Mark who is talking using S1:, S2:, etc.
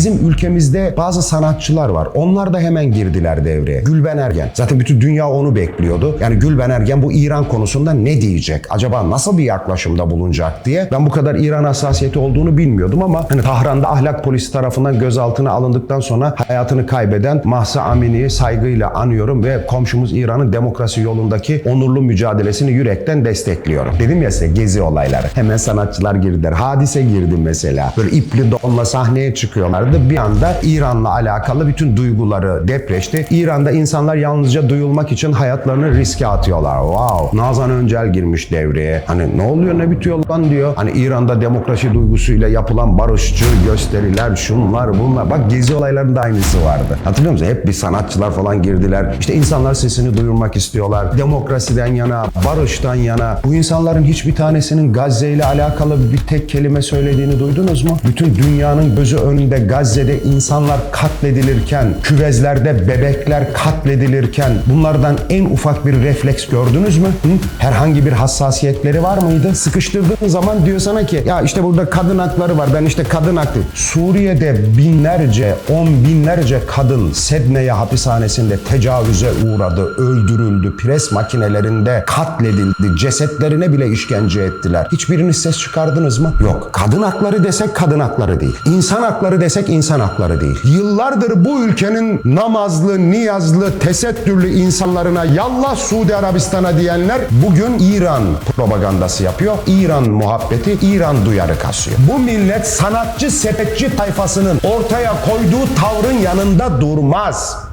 S1: Bizim ülkemizde bazı sanatçılar var. Onlar da hemen girdiler devreye. Gülben Ergen. Zaten bütün dünya onu bekliyordu. Yani Gülben Ergen bu İran konusunda ne diyecek? Acaba nasıl bir yaklaşımda bulunacak diye. Ben bu kadar İran hassasiyeti olduğunu bilmiyordum ama hani Tahran'da ahlak polisi tarafından gözaltına alındıktan sonra hayatını kaybeden Mahsa Amini'yi saygıyla anıyorum ve komşumuz İran'ın demokrasi yolundaki onurlu mücadelesini yürekten destekliyorum. Dedim ya size gezi olayları. Hemen sanatçılar girdiler. Hadise girdi mesela. Böyle ipli donla sahneye çıkıyorlardı. Bir anda İran'la alakalı bütün duyguları depreşti. İran'da insanlar yalnızca duyulmak için hayatlarını riske atıyorlar. Wow. Nazan Öncel girmiş devreye. Hani ne oluyor ne bitiyor lan diyor. Hani İran'da demokrasi duygusuyla yapılan barışçı gösteriler şunlar bunlar. Bak gezi olaylarında aynısı vardı. Hatırlıyor musun? Hep bir sanatçılar falan girdiler. İşte insanlar sesini duyurmak istiyorlar. Demokrasiden yana, barıştan yana. Bu insanların hiçbir tanesinin Gazze ile alakalı bir tek kelime söylediğini duydunuz mu? Bütün dünyanın gözü önünde Gazze'de insanlar katledilirken, küvezlerde bebekler katledilirken bunlardan en ufak bir refleks gördünüz mü? Hı? Herhangi bir hassasiyetleri var mıydı? Sıkıştırdığın zaman diyor sana ki ya işte burada kadın hakları var ben işte kadın haklı. Suriye'de binlerce, on binlerce kadın Sedneye hapishanesinde tecavüze uğradı, öldürüldü, pres makinelerinde katledildi, cesetlerine bile işkence ettiler. Hiçbiriniz ses çıkardınız mı? Yok. Kadın hakları desek kadın hakları değil. İnsan hakları desek insan hakları değil. Yıllardır bu ülkenin namazlı, niyazlı, tesettürlü insanlarına yallah Suudi Arabistan'a diyenler bugün İran propagandası yapıyor. İran muhabbeti, İran duyarı kasıyor. Bu millet sanatçı sepetçi tayfasının ortaya koyduğu tavrın yanında durmaz.